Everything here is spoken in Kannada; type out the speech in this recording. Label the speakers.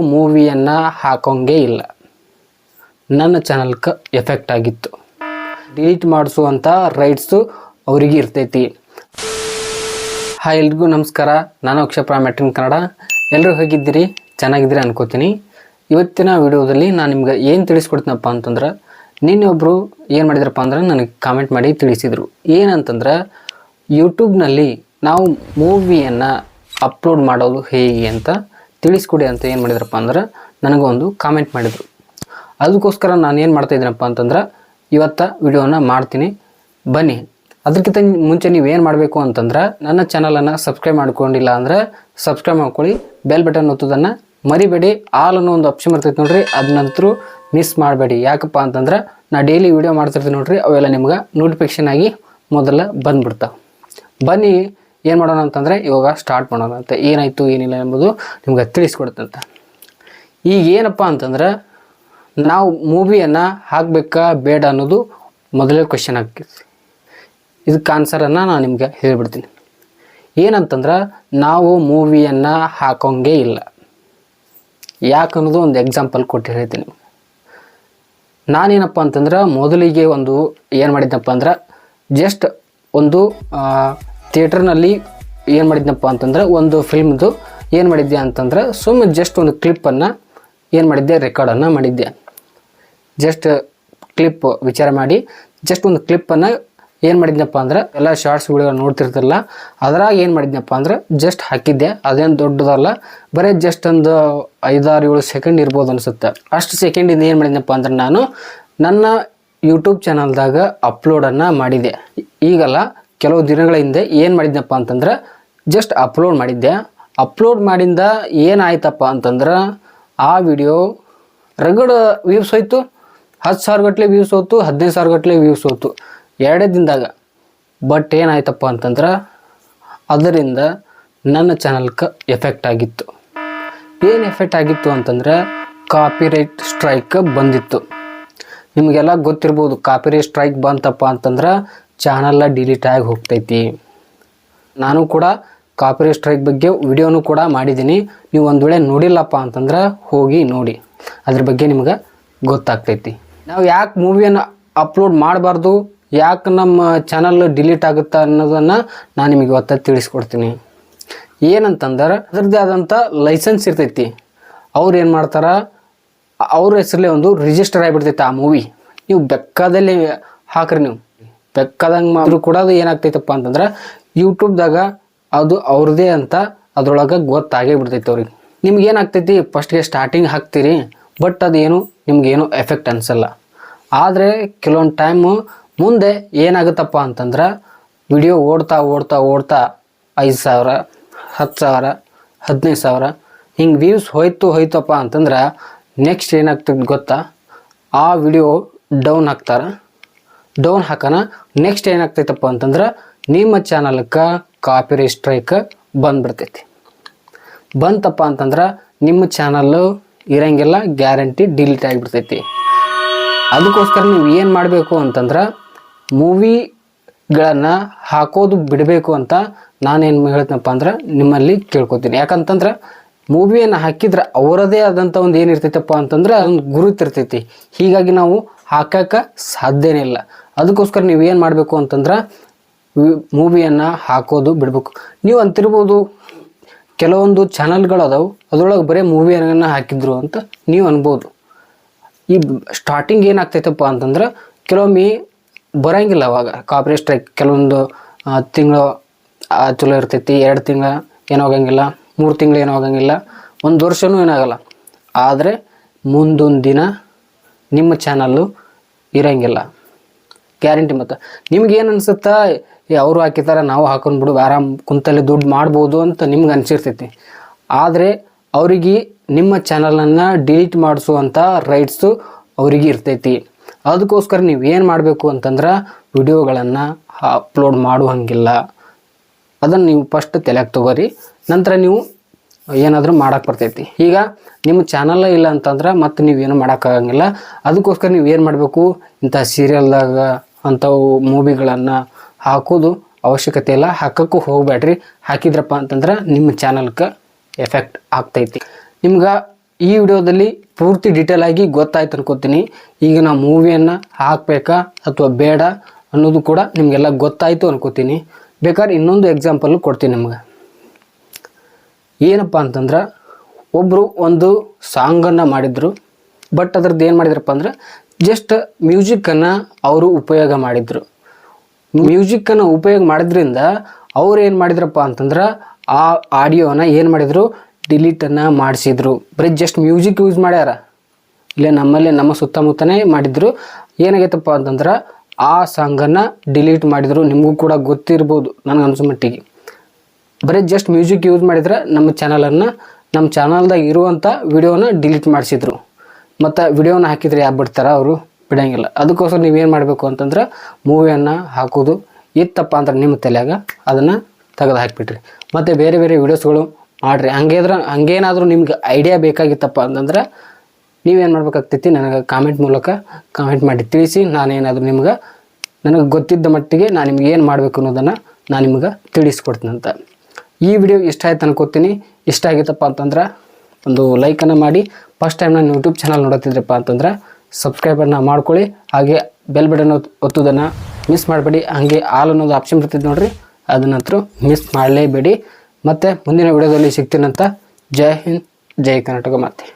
Speaker 1: ಮೂವಿಯನ್ನು ಹಾಕೋಂಗೇ ಇಲ್ಲ. ನನ್ನ ಚಾನಲ್ಗೆ ಎಫೆಕ್ಟ್ ಆಗಿತ್ತು. ಡಿಲೀಟ್ ಮಾಡಿಸುವಂಥ ರೈಟ್ಸು ಅವರಿಗೆ ಇರ್ತೈತಿ. ಹಾಯ್ ಎಲ್ರಿಗೂ ನಮಸ್ಕಾರ. ನಾನು ಅಕ್ಷಪ್ರ ಮೆಟ್ರಿನ್ ಕನ್ನಡ. ಎಲ್ಲರೂ ಹೇಗಿದ್ದೀರಿ? ಚೆನ್ನಾಗಿದ್ದೀರಿ ಅನ್ಕೋತೀನಿ. ಇವತ್ತಿನ ವಿಡಿಯೋದಲ್ಲಿ ನಾನು ನಿಮ್ಗೆ ಏನು ತಿಳಿಸ್ಕೊಡ್ತೀನಪ್ಪ ಅಂತಂದ್ರೆ, ನಿನ್ನೆ ಒಬ್ಬರು ಏನು ಮಾಡಿದ್ರಪ್ಪ ಅಂದ್ರೆ ನನಗೆ ಕಾಮೆಂಟ್ ಮಾಡಿ ತಿಳಿಸಿದರು. ಏನಂತಂದ್ರೆ ಯೂಟ್ಯೂಬ್ನಲ್ಲಿ ನಾವು ಮೂವಿಯನ್ನು ಅಪ್ಲೋಡ್ ಮಾಡೋದು ಹೇಗೆ ಅಂತ ತಿಳಿಸ್ಕೊಡಿ ಅಂತ ಏನು ಮಾಡಿದ್ರಪ್ಪ ಅಂದ್ರೆ ನನಗೊಂದು ಕಾಮೆಂಟ್ ಮಾಡಿದರು. ಅದಕ್ಕೋಸ್ಕರ ನಾನು ಏನು ಮಾಡ್ತಾ ಇದ್ದೀನಪ್ಪ ಅಂತಂದ್ರೆ ಇವತ್ತ ವಿಡಿಯೋನ ಮಾಡ್ತೀನಿ. ಬನ್ನಿ. ಅದಕ್ಕಿಂತ ಮುಂಚೆ ನೀವು ಏನು ಮಾಡಬೇಕು ಅಂತಂದ್ರೆ ನನ್ನ ಚಾನಲನ್ನು ಸಬ್ಸ್ಕ್ರೈಬ್ ಮಾಡ್ಕೊಂಡಿಲ್ಲ ಅಂದರೆ ಸಬ್ಸ್ಕ್ರೈಬ್ ಮಾಡ್ಕೊಳ್ಳಿ. ಬೆಲ್ ಬಟನ್ ಒತ್ತೋದನ್ನು ಮರಿಬೇಡಿ. ಆಲ್ ಅನ್ನೋ ಒಂದು ಆಪ್ಷನ್ ಬರ್ತೈತೆ ನೋಡ್ರಿ ನಂತರ ಮಿಸ್ ಮಾಡಬೇಡಿ. ಯಾಕಪ್ಪ ಅಂತಂದ್ರೆ ನಾ ಡೈಲಿ ವಿಡಿಯೋ ಮಾಡ್ತಿರ್ತೀನಿ ನೋಡ್ರಿ, ಅವೆಲ್ಲ ನಿಮ್ಗೆ ನೋಟಿಫಿಕೇಶನ್ ಆಗಿ ಮೊದಲ ಬಂದ್ಬಿಡ್ತಾವೆ. ಬನ್ನಿ. ಏನು ಮಾಡೋಣ ಅಂತಂದರೆ ಇವಾಗ ಸ್ಟಾರ್ಟ್ ಮಾಡೋಣ ಅಂತ. ಏನಾಯಿತು, ಏನಿಲ್ಲ ಎಂಬುದು ನಿಮ್ಗೆ ತಿಳಿಸ್ಕೊಡುತ್ತಂತ. ಈಗ ಏನಪ್ಪ ಅಂತಂದ್ರೆ ನಾವು ಮೂವಿಯನ್ನು ಹಾಕಬೇಕಾ ಬೇಡ ಅನ್ನೋದು ಮೊದಲೇ ಕ್ವಶನ್ ಆಗ್ತೈತಿ ಇದಕ್ಕೆ ಆನ್ಸರನ್ನು ನಾನು ನಿಮಗೆ ಹೇಳಿಬಿಡ್ತೀನಿ. ಏನಂತಂದ್ರೆ ನಾವು ಮೂವಿಯನ್ನು ಹಾಕೋಂಗೇ ಇಲ್ಲ. ಯಾಕೆ ಅನ್ನೋದು ಒಂದು ಎಕ್ಸಾಂಪಲ್ ಕೊಟ್ಟು ಹೇಳ್ತೀನಿ. ನಾನೇನಪ್ಪ ಅಂತಂದ್ರೆ ಮೊದಲಿಗೆ ಒಂದು ಏನು ಮಾಡಿದ್ದೆನಪ್ಪ ಅಂದ್ರೆ ಜಸ್ಟ್ ಒಂದು ಥಿಯೇಟ್ರ್ನಲ್ಲಿ ಏನು ಮಾಡಿದ್ನಪ್ಪ ಅಂತಂದ್ರೆ ಒಂದು ಫಿಲ್ಮ್ದು ಏನು ಮಾಡಿದ್ದೆ ಅಂತಂದ್ರೆ ಸುಮ್ಮನೆ ಜಸ್ಟ್ ಒಂದು ಕ್ಲಿಪ್ಪನ್ನು ಏನು ಮಾಡಿದ್ದೆ, ರೆಕಾರ್ಡನ್ನು ಮಾಡಿದ್ದೆ. ಜಸ್ಟ್ ಕ್ಲಿಪ್ ವಿಚಾರ ಮಾಡಿ ಜಸ್ಟ್ ಒಂದು ಕ್ಲಿಪ್ಪನ್ನು ಏನು ಮಾಡಿದ್ನಪ್ಪ ಅಂದ್ರೆ ಎಲ್ಲ ಶಾರ್ಟ್ಸ್ಗಳು ನೋಡ್ತಿರ್ತಲ್ಲ ಅದ್ರಾಗ ಏನು ಮಾಡಿದ್ನಪ್ಪ ಅಂದ್ರೆ ಜಸ್ಟ್ ಹಾಕಿದ್ದೆ. ಅದೇನು ದೊಡ್ಡದಲ್ಲ, ಬರೀ ಜಸ್ಟ್ ಒಂದು ಐದಾರು ಏಳು ಸೆಕೆಂಡ್ ಇರ್ಬೋದು ಅನಿಸುತ್ತೆ. ಅಷ್ಟು ಸೆಕೆಂಡಿಂದ ಏನು ಮಾಡಿದ್ನಪ್ಪ ಅಂದ್ರೆ ನಾನು ನನ್ನ ಯೂಟ್ಯೂಬ್ ಚಾನಲ್ದಾಗ ಅಪ್ಲೋಡನ್ನು ಮಾಡಿದೆ. ಈಗಲ್ಲ ಕೆಲವು ದಿನಗಳ ಹಿಂದೆ ಏನು ಮಾಡಿದ್ನಪ್ಪ ಅಂತಂದ್ರೆ ಜಸ್ಟ್ ಅಪ್ಲೋಡ್ ಮಾಡಿದ್ದೆ. ಅಪ್ಲೋಡ್ ಮಾಡಿಂದ ಏನಾಯ್ತಪ್ಪ ಅಂತಂದ್ರೆ ಆ ವಿಡಿಯೋ ರಗಡ್ ವ್ಯೂಸ್ ಹೋಯ್ತು, ಹತ್ತು ಸಾವಿರ ಗಟ್ಟಲೆ ವ್ಯೂಸ್ ಹೋಯ್ತು, ಹದಿನೈದು ಸಾವಿರ ಗಟ್ಟಲೆ ವ್ಯೂಸ್ ಹೋಯ್ತು. ಎರಡೇ ದಿನದಾಗ. ಬಟ್ ಏನಾಯ್ತಪ್ಪ ಅಂತಂದ್ರೆ ಅದರಿಂದ ನನ್ನ ಚಾನಲ್ಗೆ ಎಫೆಕ್ಟ್ ಆಗಿತ್ತು. ಏನು ಎಫೆಕ್ಟ್ ಆಗಿತ್ತು ಅಂತಂದ್ರೆ ಕಾಪಿರೈಟ್ ಸ್ಟ್ರೈಕ್ ಬಂದಿತ್ತು. ನಿಮಗೆಲ್ಲ ಗೊತ್ತಿರ್ಬೋದು ಕಾಪಿರೈಟ್ ಸ್ಟ್ರೈಕ್ ಬಂತಪ್ಪ ಅಂತಂದ್ರೆ ಚಾನಲ್ಲ ಡಿಲೀಟ್ ಆಗಿ ಹೋಗ್ತೈತಿ. ನಾನು ಕೂಡ ಕಾಪಿರೈಟ್ ಸ್ಟ್ರೈಕ್ ಬಗ್ಗೆ ವಿಡಿಯೋನು ಕೂಡ ಮಾಡಿದ್ದೀನಿ. ನೀವು ಒಂದು ವೇಳೆ ನೋಡಿಲ್ಲಪ್ಪ ಅಂತಂದ್ರೆ ಹೋಗಿ ನೋಡಿ. ಅದ್ರ ಬಗ್ಗೆ ನಿಮ್ಗೆ ಗೊತ್ತಾಗ್ತೈತಿ. ನಾವು ಯಾಕೆ ಮೂವಿಯನ್ನು ಅಪ್ಲೋಡ್ ಮಾಡಬಾರ್ದು, ಯಾಕೆ ನಮ್ಮ ಚಾನಲ್ ಡಿಲೀಟ್ ಆಗುತ್ತೆ ಅನ್ನೋದನ್ನು ನಾನು ನಿಮಗೆ ಇವತ್ತು ತಿಳಿಸ್ಕೊಡ್ತೀನಿ. ಏನಂತಂದ್ರೆ ಅದರದ್ದೇ ಆದಂಥ ಲೈಸೆನ್ಸ್ ಇರ್ತೈತಿ. ಅವ್ರು ಏನು ಮಾಡ್ತಾರೆ, ಅವ್ರ ಹೆಸರಲ್ಲೇ ಒಂದು ರಿಜಿಸ್ಟರ್ ಆಗಿಬಿಡ್ತೈತೆ ಆ ಮೂವಿ ನೀವು ಬೆಕ್ಕದಲ್ಲಿ ಹಾಕ್ರಿ ನೀವು. ಬೆಕ್ಕದಂಗೆ ಮಾಡಿದ್ರು ಕೂಡ ಅದು ಏನಾಗ್ತೈತಪ್ಪ ಅಂತಂದ್ರೆ ಯೂಟ್ಯೂಬ್ದಾಗ ಅದು ಅವ್ರದ್ದೇ ಅಂತ ಅದ್ರೊಳಗೆ ಗೊತ್ತಾಗೇ ಬಿಡ್ತೈತೆ ಅವ್ರಿಗೆ. ನಿಮ್ಗೆ ಏನಾಗ್ತೈತಿ ಫಸ್ಟ್ಗೆ ಸ್ಟಾರ್ಟಿಂಗ್ ಹಾಕ್ತೀರಿ ಬಟ್ ಅದೇನು ನಿಮ್ಗೇನು ಎಫೆಕ್ಟ್ ಅನಿಸಲ್ಲ. ಆದರೆ ಕೆಲವೊಂದು ಟೈಮು ಮುಂದೆ ಏನಾಗುತ್ತಪ್ಪ ಅಂತಂದ್ರೆ ವಿಡಿಯೋ ಓಡ್ತಾ ಓಡ್ತಾ ಓಡ್ತಾ ಐದು ಸಾವಿರ, ಹತ್ತು ಸಾವಿರ, ಹದಿನೈದು ಸಾವಿರ, ಹಿಂಗೆ ವ್ಯೂಸ್ ಹೋಯ್ತು ಹೋಯ್ತಪ್ಪ ಅಂತಂದ್ರೆ ನೆಕ್ಸ್ಟ್ ಏನಾಗ್ತದೆ ಗೊತ್ತಾ? ಆ ವಿಡಿಯೋ ಡೌನ್ ಹಾಕ್ತಾರೆ. ಡೌನ್ ಹಾಕೋಣ. ನೆಕ್ಸ್ಟ್ ಏನಾಗ್ತೈತಪ್ಪ ಅಂತಂದ್ರೆ ನಿಮ್ಮ ಚಾನಲ್ಗೆ ಕಾಪಿರಿ ಸ್ಟ್ರೈಕ್ ಬಂದ್ಬಿಡ್ತೈತಿ. ಬಂತಪ್ಪ ಅಂತಂದ್ರೆ ನಿಮ್ಮ ಚಾನಲ್ಲು ಇರಂಗಿಲ್ಲ ಗ್ಯಾರಂಟಿ ಡಿಲೀಟ್ ಆಗಿಬಿಡ್ತೈತಿ. ಅದಕ್ಕೋಸ್ಕರ ನೀವು ಏನು ಮಾಡಬೇಕು ಅಂತಂದ್ರೆ ಮೂವಿಗಳನ್ನು ಹಾಕೋದು ಬಿಡಬೇಕು ಅಂತ ನಾನೇನು ಹೇಳ್ತೀನಪ್ಪ ಅಂದ್ರೆ ನಿಮ್ಮಲ್ಲಿ ಕೇಳ್ಕೊತೀನಿ. ಯಾಕಂತಂದ್ರೆ ಮೂವಿಯನ್ನು ಹಾಕಿದ್ರೆ ಅವರದೇ ಆದಂಥ ಒಂದು ಏನಿರ್ತೈತಪ್ಪ ಅಂತಂದ್ರೆ ಅದೊಂದು ಗುರುತಿರ್ತೈತಿ ಹೀಗಾಗಿ ನಾವು ಹಾಕಕ್ಕೆ ಸಾಧ್ಯನೇ ಇಲ್ಲ. ಅದಕ್ಕೋಸ್ಕರ ನೀವು ಏನು ಮಾಡಬೇಕು ಅಂತಂದ್ರೆ ಮೂವಿಯನ್ನು ಹಾಕೋದು ಬಿಡಬೇಕು. ನೀವು ಅಂತಿರ್ಬೋದು ಕೆಲವೊಂದು ಚಾನಲ್ಗಳು ಅದಾವು ಅದರೊಳಗೆ ಬರೀ ಮೂವಿಯನ್ನು ಹಾಕಿದ್ರು ಅಂತ ನೀವು ಅನ್ಬೋದು. ಈ ಸ್ಟಾರ್ಟಿಂಗ್ ಏನಾಗ್ತೈತಪ್ಪ ಅಂತಂದ್ರೆ ಕೆಲವೊಮ್ಮೆ ಬರೋಂಗಿಲ್ಲ ಅವಾಗ. ಕಾಪ್ರೇಟ್ ಸ್ಟ್ರೈಕ್, ಕೆಲವೊಂದು ತಿಂಗಳು ಚಲೋ ಇರ್ತೈತಿ, ಎರಡು ತಿಂಗಳು, ಏನೂ ಆಗಂಗಿಲ್ಲ ಮೂರು ತಿಂಗಳು ಏನೂ ಆಗಂಗಿಲ್ಲ. ಒಂದು ವರ್ಷವೂ ಏನಾಗಲ್ಲ ಆದರೆ ಮುಂದೊಂದು ದಿನ ನಿಮ್ಮ ಚಾನಲ್ಲು ಇರಂಗಿಲ್ಲ. ಗ್ಯಾರಂಟಿ ಮತ್ತು. ನಿಮ್ಗೆ ಏನು ಅನ್ಸುತ್ತಾ? ಅವರು ಹಾಕಿದ್ದಾರೆ ನಾವು ಹಾಕೊಂಡು ಬಿಡು, ಆರಾಮ್ ಕುಂತಲ್ಲಿ ದುಡ್ಡು ಮಾಡ್ಬೋದು ಅಂತ ನಿಮ್ಗೆ ಅನಿಸಿರ್ತೈತಿ. ಆದರೆ ಅವರಿಗೆ ನಿಮ್ಮ ಚಾನಲನ್ನು ಡಿಲೀಟ್ ಮಾಡಿಸುವಂಥ ರೈಟ್ಸು ಅವರಿಗೆ ಇರ್ತೈತಿ. ಅದಕ್ಕೋಸ್ಕರ ನೀವು ಏನು ಮಾಡಬೇಕು ಅಂತಂದ್ರೆ ವಿಡಿಯೋಗಳನ್ನು ಅಪ್ಲೋಡ್ ಮಾಡುವಂಗಿಲ್ಲ. ಅದನ್ನು ನೀವು ಫಸ್ಟ್ ತಲೆಗೆ ತಗೋರಿ. ನಂತರ ನೀವು ಏನಾದರೂ ಮಾಡೋಕ್ಕೆ ಬರ್ತೈತಿ. ಈಗ ನಿಮ್ಮ ಚಾನಲ್ಲ ಇಲ್ಲ ಅಂತಂದ್ರೆ ಮತ್ತೆ ನೀವೇನು ಮಾಡೋಕ್ಕಾಗಂಗಿಲ್ಲ ಅದಕ್ಕೋಸ್ಕರ ನೀವು ಏನು ಮಾಡಬೇಕು? ಇಂಥ ಸೀರಿಯಲ್ದಾಗ ಅಂಥವು ಮೂವಿಗಳನ್ನು ಹಾಕೋದು ಅವಶ್ಯಕತೆ ಇಲ್ಲ. ಹಾಕೋಕ್ಕೂ ಹೋಗಬೇಡ್ರಿ ಹಾಕಿದ್ರಪ್ಪ ಅಂತಂದ್ರೆ ನಿಮ್ಮ ಚಾನಲ್ಗೆ ಎಫೆಕ್ಟ್ ಆಗ್ತೈತಿ. ನಿಮ್ಗೆ ಈ ವಿಡಿಯೋದಲ್ಲಿ ಪೂರ್ತಿ ಡೀಟೇಲ್ ಆಗಿ ಗೊತ್ತಾಯ್ತು ಅನ್ಕೋತೀನಿ. ಈಗ ನಾವು ಮೂವಿಯನ್ನು ಹಾಕಬೇಕಾ ಅಥವಾ ಬೇಡ ಅನ್ನೋದು ಕೂಡ ನಿಮಗೆಲ್ಲ ಗೊತ್ತಾಯಿತು ಅನ್ಕೋತೀನಿ. ಬೇಕಾದ್ರೆ ಇನ್ನೊಂದು ಎಕ್ಸಾಂಪಲ್ ಕೊಡ್ತೀನಿ ನಿಮ್ಗೆ. ಏನಪ್ಪ ಅಂತಂದ್ರೆ ಒಬ್ಬರು ಒಂದು ಸಾಂಗನ್ನು ಮಾಡಿದರು ಬಟ್ ಅದ್ರದ್ದು ಏನು ಮಾಡಿದ್ರಪ್ಪ ಅಂದ್ರೆ ಜಸ್ಟ್ ಮ್ಯೂಸಿಕ್ಕನ್ನು ಅವರು ಉಪಯೋಗ ಮಾಡಿದರು. ಮ್ಯೂಸಿಕ್ಕನ್ನು ಉಪಯೋಗ ಮಾಡಿದ್ರಿಂದ ಅವ್ರು ಏನು ಮಾಡಿದ್ರಪ್ಪ ಅಂತಂದ್ರೆ ಆ ಆಡಿಯೋನ ಏನು ಮಾಡಿದರು ಡಿಲೀಟನ್ನು ಮಾಡಿಸಿದ್ರು. ಬರೀ ಜಸ್ಟ್ ಮ್ಯೂಸಿಕ್ ಯೂಸ್ ಮಾಡ್ಯಾರ. ಇಲ್ಲ ನಮ್ಮಲ್ಲೇ ನಮ್ಮ ಸುತ್ತಮುತ್ತನೇ ಮಾಡಿದ್ರು. ಏನಾಗೈತಪ್ಪ ಅಂತಂದ್ರೆ ಆ ಸಾಂಗನ್ನು ಡಿಲೀಟ್ ಮಾಡಿದರು. ನಿಮಗೂ ಕೂಡ ಗೊತ್ತಿರ್ಬೋದು, ನನಗೆ ಅನಿಸೋ ಮಟ್ಟಿಗೆ. ಬರೀ ಜಸ್ಟ್ ಮ್ಯೂಸಿಕ್ ಯೂಸ್ ಮಾಡಿದ್ರೆ ನಮ್ಮ ಚಾನಲನ್ನು ನಮ್ಮ ಚಾನಲ್ದಾಗ ಇರುವಂಥ ವಿಡಿಯೋನ ಡಿಲೀಟ್ ಮಾಡಿಸಿದ್ರು. ಮತ್ತು ವಿಡಿಯೋನ ಹಾಕಿದ್ರೆ ಯಾರು ಬಿಡ್ತಾರೆ ಅವರು? ಬಿಡೋಂಗಿಲ್ಲ. ಅದಕ್ಕೋಸ್ಕರ ನೀವೇನು ಮಾಡಬೇಕು ಅಂತಂದ್ರೆ ಮೂವಿಯನ್ನು ಹಾಕೋದು. ಇತ್ತಪ್ಪ ಅಂದ್ರೆ ನಿಮ್ಮ ತಲೆಯಾಗ ಅದನ್ನು ತೆಗೆದು ಹಾಕಿಬಿಟ್ರಿ. ಮತ್ತು ಬೇರೆ ಬೇರೆ ವಿಡಿಯೋಸ್ಗಳು ಮಾಡಿರಿ. ಹಂಗೇದ್ರ ಹಂಗೇನಾದರೂ ನಿಮ್ಗೆ ಐಡಿಯಾ ಬೇಕಾಗಿತ್ತಪ್ಪ ಅಂತಂದ್ರೆ ನೀವೇನು ಮಾಡ್ಬೇಕಾಗ್ತೈತಿ ನನಗೆ ಕಾಮೆಂಟ್ ಮೂಲಕ ಕಾಮೆಂಟ್ ಮಾಡಿ ತಿಳಿಸಿ. ನಾನೇನಾದರೂ ನಿಮ್ಗೆ ನನಗೆ ಗೊತ್ತಿದ್ದ ಮಟ್ಟಿಗೆ ನಾನು ನಿಮ್ಗೆ ಏನು ಮಾಡಬೇಕು ಅನ್ನೋದನ್ನು ನಾನು ನಿಮ್ಗೆ ತಿಳಿಸ್ಕೊಡ್ತೀನಿ ಅಂತ. ಈ ವಿಡಿಯೋ ಇಷ್ಟ ಆಯ್ತು ಅನ್ಕೋತೀನಿ. ಇಷ್ಟ ಆಗಿತ್ತಪ್ಪ ಅಂತಂದ್ರೆ ಒಂದು ಲೈಕನ್ನು ಮಾಡಿ. ಫಸ್ಟ್ ಟೈಮ್ ನಾನು ಯೂಟ್ಯೂಬ್ ಚಾನಲ್ ನೋಡುತ್ತಿದ್ರಪ್ಪ ಅಂತಂದ್ರೆ ಸಬ್ಸ್ಕ್ರೈಬರ್ನ ಮಾಡ್ಕೊಳ್ಳಿ. ಹಾಗೆ ಬೆಲ್ ಬಟನ್ ಒತ್ತೋದನ್ನು ಮಿಸ್ ಮಾಡಬೇಡಿ. ಹಾಗೆ ಆಲ್ ಅನ್ನೋದು ಆಪ್ಷನ್ ಬರ್ತೈತೆ ನೋಡಿರಿ. ಅದನ್ನಂತರೂ ಮಿಸ್ ಮಾಡಲೇಬೇಡಿ. ಮತ್ತು ಮುಂದಿನ ವಿಡಿಯೋದಲ್ಲಿ ಸಿಗ್ತೀನಂತ ಜೈ ಹಿಂದ್, ಜೈ ಕರ್ನಾಟಕ ಮಾತೆ.